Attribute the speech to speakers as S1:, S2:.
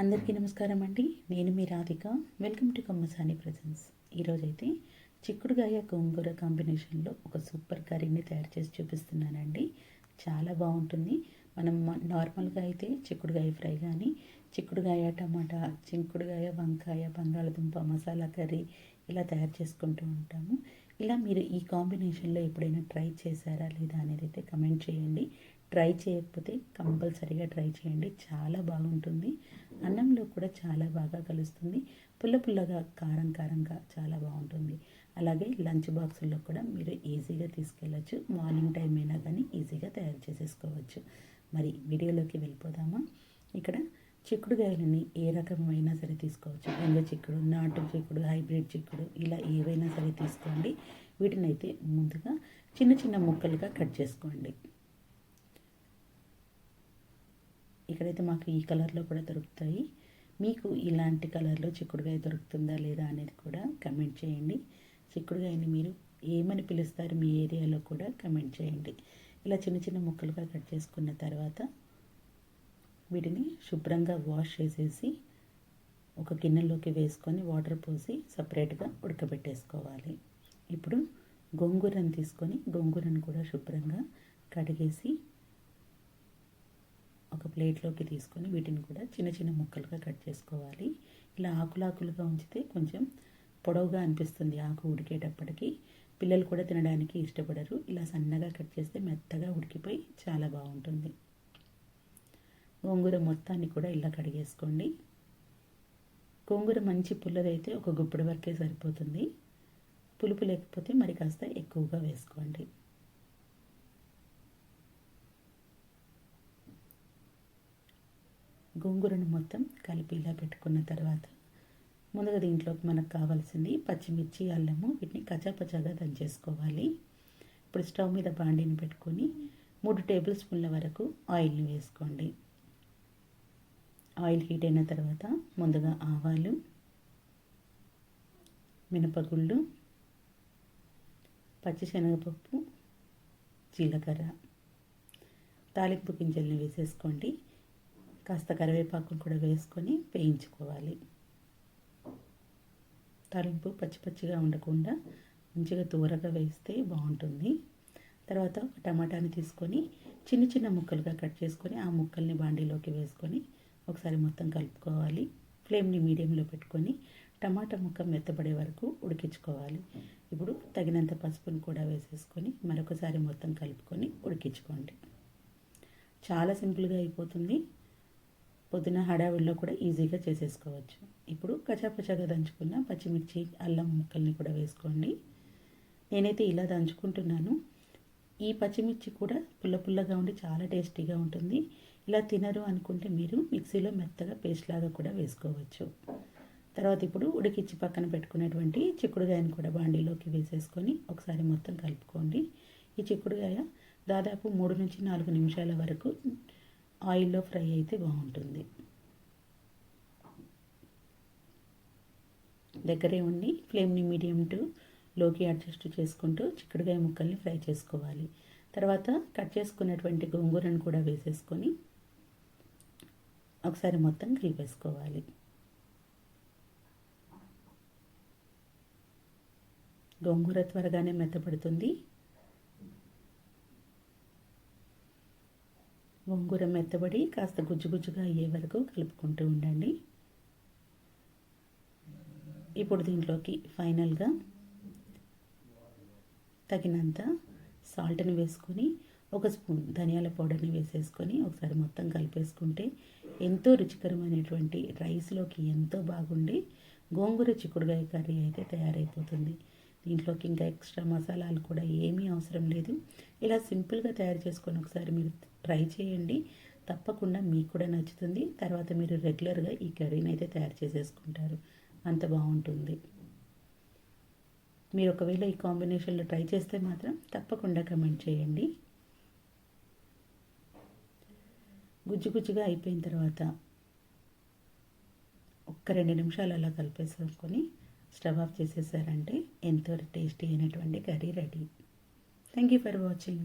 S1: అందరికీ నమస్కారం అండి. నేను మీ Radhika. Welcome to Kammasani presence ఈరోజైతే చిక్కుడుగాయ గోంగూర కాంబినేషన్లో ఒక సూపర్ కర్రీని తయారు చేసి చూపిస్తున్నానండి. చాలా బాగుంటుంది. మనం నార్మల్గా అయితే చిక్కుడుగాయ ఫ్రై కానీ చిక్కుడుగాయ టమాటా చిక్కుడుగాయ వంకాయ బంగాళదుంప మసాలా కర్రీ ఇలా తయారు చేసుకుంటూ ఉంటాము. ఇలా మీరు ఈ కాంబినేషన్లో ఎప్పుడైనా ట్రై చేశారా లేదా అనేది అయితే కమెంట్ చేయండి. ట్రై చేయకపోతే కంపల్సరీగా ట్రై చేయండి. చాలా బాగుంటుంది. అన్నంలో కూడా చాలా బాగా కలుస్తుంది. పుల్ల పుల్లగా కారం కారంగా చాలా బాగుంటుంది. అలాగే లంచ్ బాక్సుల్లో కూడా మీరు ఈజీగా తీసుకెళ్ళచ్చు. మార్నింగ్ టైం అయినా కానీ ఈజీగా తయారు చేసేసుకోవచ్చు. మరి వీడియోలోకి వెళ్ళిపోదామా? ఇక్కడ చిక్కుడుగాయలని ఏ రకమైనా సరే తీసుకోవచ్చు. ఎండ చిక్కుడు నాటు చిక్కుడు హైబ్రిడ్ చిక్కుడు ఇలా ఏవైనా సరే తీసుకోండి. వీటిని అయితే ముందుగా చిన్న చిన్న ముక్కలుగా కట్ చేసుకోండి. ఎక్కడైతే మాకు ఈ కలర్లో కూడా దొరుకుతాయి. మీకు ఇలాంటి కలర్లో చిక్కుడుగాయ దొరుకుతుందా లేదా అనేది కూడా కమెంట్ చేయండి. చిక్కుడుగాయని మీరు ఏమని పిలుస్తారు మీ ఏరియాలో కూడా కమెంట్ చేయండి. ఇలా చిన్న చిన్న ముక్కలుగా కట్ చేసుకున్న తర్వాత వీటిని శుభ్రంగా వాష్ చేసేసి ఒక గిన్నెలోకి వేసుకొని వాటర్ పోసి సపరేట్గా ఉడకబెట్టేసుకోవాలి. ఇప్పుడు గోంగూరను తీసుకొని గోంగూరను కూడా శుభ్రంగా కడిగేసి ఒక ప్లేట్లోకి తీసుకొని వీటిని కూడా చిన్న చిన్న ముక్కలుగా కట్ చేసుకోవాలి. ఇలా ఆకులాకులుగా ఉంచితే కొంచెం పొడవుగా అనిపిస్తుంది ఆకు ఉడికేటప్పటికి. పిల్లలు కూడా తినడానికి ఇష్టపడరు. ఇలా సన్నగా కట్ చేస్తే మెత్తగా ఉడికిపోయి చాలా బాగుంటుంది. గోంగూర మొత్తాన్ని కూడా ఇలా కడిగేసుకోండి. గోంగూర మంచి పుల్లదైతే ఒక గుప్పెడు వరకే సరిపోతుంది. పులుపు లేకపోతే మరి కాస్త ఎక్కువగా వేసుకోండి. గోంగూరను మొత్తం కలిపి ఇలా పెట్టుకున్న తర్వాత ముందుగా దీంట్లోకి మనకు కావాల్సింది పచ్చిమిర్చి అల్లము వీటిని కచాపచాగా దంచేసుకోవాలి ఇప్పుడు స్టవ్ మీద బాండీని పెట్టుకొని మూడు టేబుల్ స్పూన్ల వరకు ఆయిల్ని వేసుకోండి. ఆయిల్ హీట్ అయిన తర్వాత ముందుగా ఆవాలు మినపగుళ్ళు పచ్చిశనగపప్పు జీలకర్ర తాలింపు గింజల్ని వేసేసుకోండి. కాస్త కరివేపాకు కూడా వేసుకొని వేయించుకోవాలి. తాలింపు పచ్చి పచ్చిగా ఉండకుండా మంచిగా దూరగా వేస్తే బాగుంటుంది. తర్వాత ఒక టమాటాని తీసుకొని చిన్న చిన్న ముక్కలుగా కట్ చేసుకొని ఆ ముక్కల్ని బాండీలోకి వేసుకొని ఒకసారి మొత్తం కలుపుకోవాలి. ఫ్లేమ్ని మీడియంలో పెట్టుకొని టమాటా ముక్క మెత్తబడే వరకు ఉడికించుకోవాలి. ఇప్పుడు తగినంత పసుపుని కూడా వేసేసుకొని మరొకసారి మొత్తం కలుపుకొని ఉడికించుకోండి. చాలా సింపుల్గా అయిపోతుంది. పొద్దున హడావిడిలో కూడా ఈజీగా చేసేసుకోవచ్చు. ఇప్పుడు కచాపచాగా దంచుకున్న పచ్చిమిర్చి అల్లం ముక్కల్ని కూడా వేసుకోండి. నేనైతే ఇలా దంచుకుంటున్నాను. ఈ పచ్చిమిర్చి కూడా పుల్ల పుల్లగా ఉండి చాలా టేస్టీగా ఉంటుంది. ఇలా తినరు అనుకుంటే మీరు మిక్సీలో మెత్తగా పేస్ట్ లాగా కూడా వేసుకోవచ్చు. తర్వాత ఇప్పుడు ఉడికిచ్చి పక్కన పెట్టుకునేటువంటి చిక్కుడుగాయను కూడా బాండీలోకి వేసేసుకొని ఒకసారి మొత్తం కలుపుకోండి. ఈ చిక్కుడుగాయ దాదాపు మూడు నుంచి నాలుగు నిమిషాల వరకు ఆయిల్లో ఫ్రై అయితే బాగుంటుంది. దగ్గరే ఉండి ఫ్లేమ్ని మీడియం టు లోకి అడ్జస్ట్ చేసుకుంటూ చిక్కుడుగాయ ముక్కల్ని ఫ్రై చేసుకోవాలి. తర్వాత కట్ చేసుకున్నటువంటి గోంగూరను కూడా వేసేసుకొని ఒకసారి మొత్తం కలిపేసుకోవాలి గోంగూర త్వరగానే మెత్తపడుతుంది. గోంగూర మెత్తబడి కాస్త గుజ్జు గుజ్జుగా అయ్యే వరకు కలుపుకుంటూ ఉండండి. ఇప్పుడు దీంట్లోకి ఫైనల్గా తగినంత సాల్ట్ని వేసుకొని ఒక స్పూన్ ధనియాల పౌడర్ని వేసేసుకొని ఒకసారి మొత్తం కలిపేసుకుంటే ఎంతో రుచికరమైనటువంటి రైస్లోకి ఎంతో బాగుండి గోంగూర చిక్కుడుగాయ కర్రీ అయితే తయారైపోతుంది. దీంట్లోకి ఇంకా ఎక్స్ట్రా మసాలాలు కూడా ఏమీ అవసరం లేదు. ఇలా సింపుల్గా తయారు చేసుకొని ఒకసారి మీరు ట్రై చేయండి. తప్పకుండా మీకు కూడా నచ్చుతుంది. తర్వాత మీరు రెగ్యులర్గా ఈ కర్రీని అయితే తయారు చేసేసుకుంటారు. అంత బాగుంటుంది. మీరు ఒకవేళ ఈ కాంబినేషన్లో ట్రై చేస్తే మాత్రం తప్పకుండా కమెంట్ చేయండి. గుజ్జు గుజ్జుగా అయిపోయిన తర్వాత ఒక్క రెండు నిమిషాలు అలా కలిపేసుకొని స్టవ్ ఆఫ్ చేసేసారంటే ఎంతో టేస్టీ అయినటువంటి curry ready. Thank you for watching